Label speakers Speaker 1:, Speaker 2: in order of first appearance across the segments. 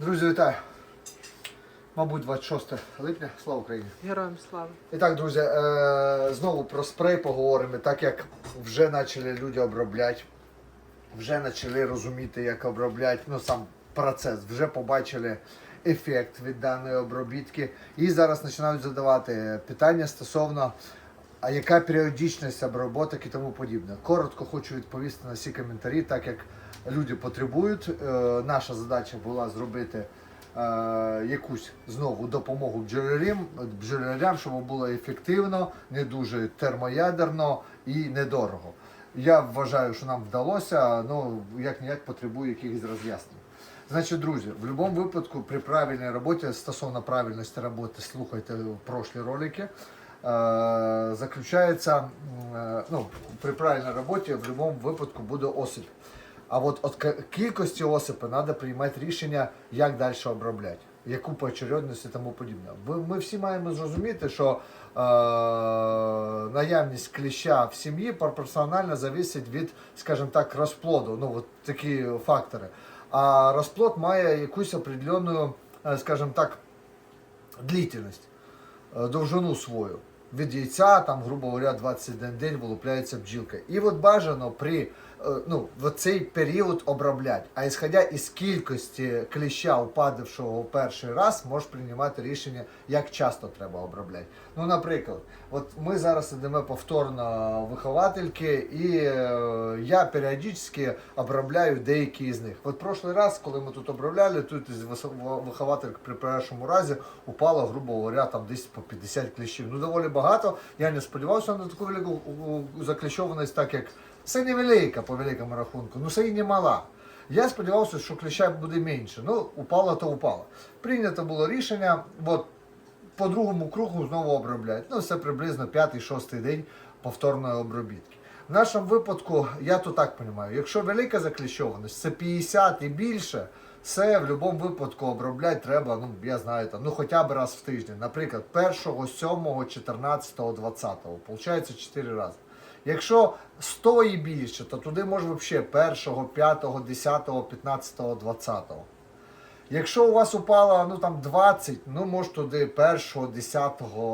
Speaker 1: Друзі, вітаю! Мабуть, 26 липня. Слава Україні!
Speaker 2: Героям слава.
Speaker 1: І так, друзі, е, знову про спрей поговоримо, так як вже почали люди обробляти, вже почали розуміти, як обробляти, ну сам процес, вже побачили ефект від даної обробітки. І зараз починають задавати питання стосовно, а яка періодичність обробок і тому подібне. Коротко хочу відповісти на всі коментарі, так як люди потребують. Е, наша задача була зробити е, якусь знову допомогу бджолярям, бджолярям, щоб було ефективно, не дуже термоядерно і недорого. Я вважаю, що нам вдалося, ну як ніяк потребує якихось роз'яснень. Значить, друзі, в будь-якому випадку при правильній роботі, стосовно правильності роботи, слухайте прошлі ролики. е, Заключається, ну, при правильній роботі в будь-якому випадку буде осип. А от від кількості осипи треба приймати рішення, як далі обробляти, яку поочередність і тому подібне. Ми всі маємо зрозуміти, що е, наявність кліща в сім'ї пропорціонально залежить від, скажімо так, розплоду. Ну, от такі фактори. А розплод має якусь определенну, е, скажімо так, длительність, е, довжину свою. Від яйця, там, грубо говоря, 21 день вилупляється бджілка. І от бажано при ну, в цей період обробляти. А ісходя із кількості кліща, упадавшого перший раз, можеш приймати рішення, як часто треба обробляти. Ну, наприклад, от ми зараз йдемо повторно виховательки, і е, я періодично обробляю деякі з них. От прошлий раз, коли ми тут обробляли, тут із вис- при першому разі упало, грубо говоря, там десь по 50 кліщів. Ну, доволі багато. Я не сподівався на таку велику закліщованість, так як це невелика по великому рахунку, ну це і не мала. Я сподівався, що кліща буде менше. Ну, упало, то упало. Прийнято було рішення, от по другому кругу знову обробляють. Ну, це приблизно 5-6 день повторної обробітки. В нашому випадку, я то так розумію, якщо велика закліщованість, це 50 і більше, це в будь-якому випадку обробляти треба, ну, я знаю, там, ну хоча б раз в тиждень. Наприклад, 1, 7, 14, 20. Получається 4 рази. Якщо 100 і більше, то туди може взагалі 1, 5, 10, 15, 20. Якщо у вас упало ну, там 20, ну може туди 1, 10,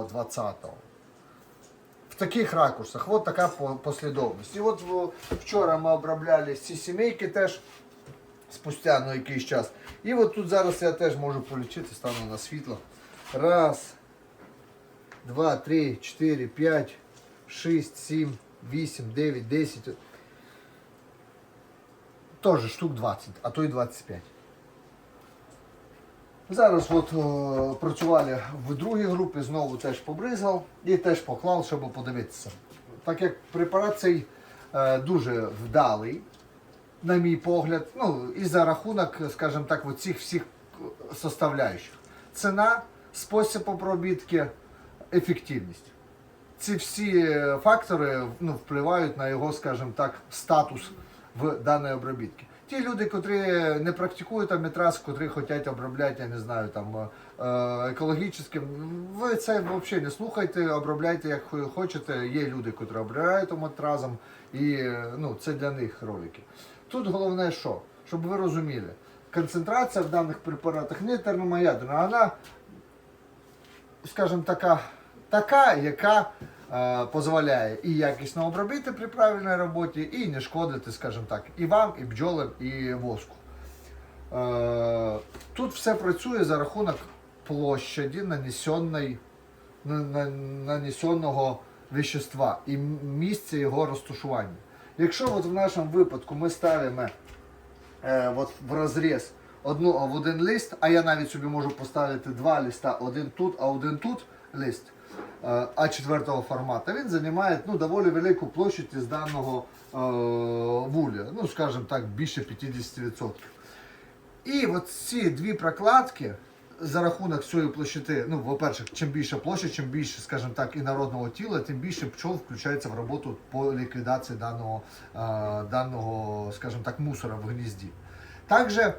Speaker 1: 20. В таких ракурсах. От така по- послідовність. І от вчора ми обробляли ці сімейки теж спустя ну, якийсь час. І от тут зараз я теж можу полічити, стану на світло. Раз, два, три, чотири, п'ять, шість, сім, вісім, дев'ять, десять. Теж штук 20, а то й 25. Зараз от о, працювали в другій групі, знову теж побризгав і теж поклав, щоб подивитися. Так як препарат цей е, дуже вдалий, на мій погляд, ну і за рахунок, скажімо так, от цих всіх составляючих. Ціна, спосіб обробітки, ефективність. Ці всі фактори ну, впливають на його, скажімо так, статус в даної обробітки. Ті люди, котрі не практикують амітраз, котрі хочуть обробляти, я не знаю, там е, екологічним, ви це взагалі не слухайте, обробляйте як хо- хочете. Є люди, котрі обробляють амітразом, і ну, це для них ролики. Тут головне що? Щоб ви розуміли, концентрація в даних препаратах не термоядерна, вона скажімо, така, така яка дозволяє і якісно обробити при правильній роботі, і не шкодити, скажімо так, і вам, і бджолам, і воску. Е, тут все працює за рахунок площаді нанесеної, на- на- нанесеного вещества і місця його розташування. Якщо от в нашому випадку ми ставимо е, от в розріз одну в один лист, а я навіть собі можу поставити два листа, один тут, а один тут лист е, А4 формату, він займає ну, доволі велику площадь із даного е, вуля, ну скажімо так, більше 50%. І от ці дві прокладки за рахунок цієї площини, ну, по-перше, чим більше площа, чим більше, скажімо так, інородного тіла, тим більше пчол включається в роботу по ліквідації даного, е, даного скажімо так, мусора в гнізді. Також е,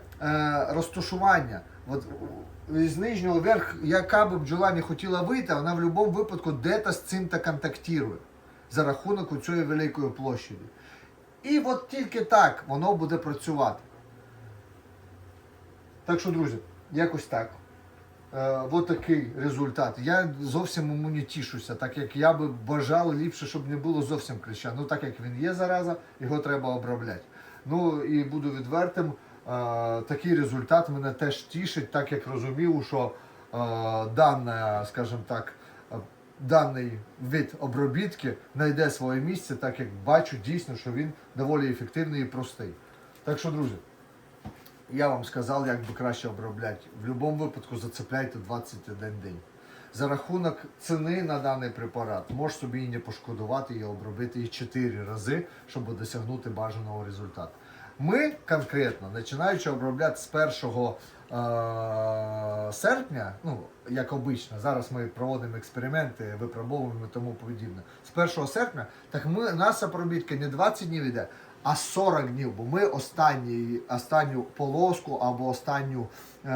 Speaker 1: розташування. От, з нижнього вверх, яка би бджола не хотіла вийти, вона в будь-якому випадку де-то з цим та контактує за рахунок цієї великої площади. І от тільки так воно буде працювати. Так що, друзі, якось так. Е, от такий результат. Я зовсім йому не тішуся, так як я би бажав ліпше, щоб не було зовсім кліща. Ну так як він є зараза, його треба обробляти. Ну і буду відвертим. Такий результат мене теж тішить, так як розумів, що дана, скажімо так, даний вид обробітки знайде своє місце, так як бачу дійсно, що він доволі ефективний і простий. Так що, друзі, я вам сказав, як би краще обробляти. В будь-якому випадку зацепляйте 21 день. За рахунок ціни на даний препарат можеш собі і не пошкодувати і обробити їх 4 рази, щоб досягнути бажаного результату. Ми конкретно, починаючи обробляти з 1 е- серпня, ну як обично, зараз ми проводимо експерименти, випробовуємо тому подібне. З 1 серпня, так ми наша обробітка не 20 днів іде, а 40 днів, бо ми останній, останню полоску або останню е,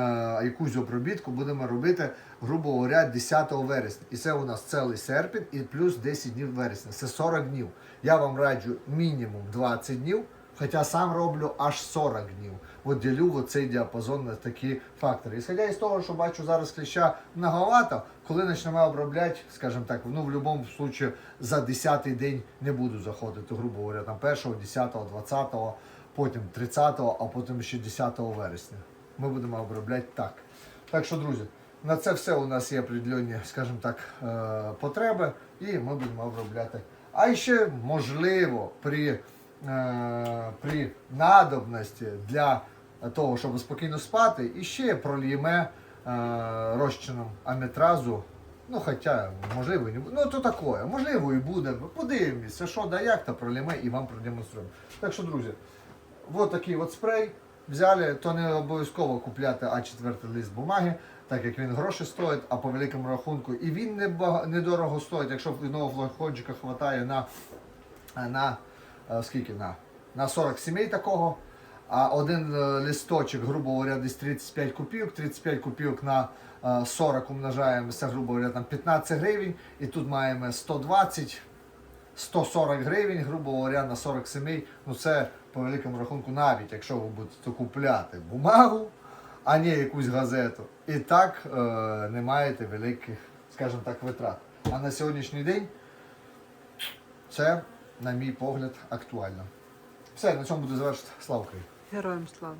Speaker 1: якусь обробітку будемо робити, грубо говоря, 10 вересня. І це у нас цілий серпень і плюс 10 днів вересня. Це 40 днів. Я вам раджу мінімум 20 днів, хоча сам роблю аж 40 днів. От ділю цей діапазон на такі фактори. Ісходя із того, що бачу зараз кліща многовато, коли почнемо обробляти, скажімо так, ну в будь-якому випадку за 10 день не буду заходити, грубо говоря, там 1, 10, 20, потім 30, а потім ще 10 вересня. Ми будемо обробляти так. Так що, друзі, на це все у нас є определенні, скажімо так, е, потреби, і ми будемо обробляти. А ще можливо при, при надобності для того, щоб спокійно спати, і ще прольємо е, розчином аметразу. Ну, хоча, можливо, не буде. Ну, то таке, можливо, і буде. Подивимося, що да як, то проліме і вам продемонструємо. Так що, друзі, от такий от спрей. Взяли, то не обов'язково купляти А4 лист бумаги, так як він гроші стоїть, а по великому рахунку. І він не недорого стоїть, якщо одного флакончика хватає на, на е, скільки на, на 40 сімей такого. А один е, листочок, грубо говоря, десь 35 копійок, 35 копійок на е, 40 умножаємо, це, грубо говоря, там 15 гривень. І тут маємо 120, 140 гривень, грубо говоря, на 40 сімей. Ну це по великому рахунку, навіть якщо ви будете купляти бумагу, а не якусь газету. І так е, не маєте великих, скажімо так, витрат. А на сьогоднішній день це, на мій погляд, актуально. Все, на цьому буду завершити. Слава Україні!
Speaker 2: Героям слава.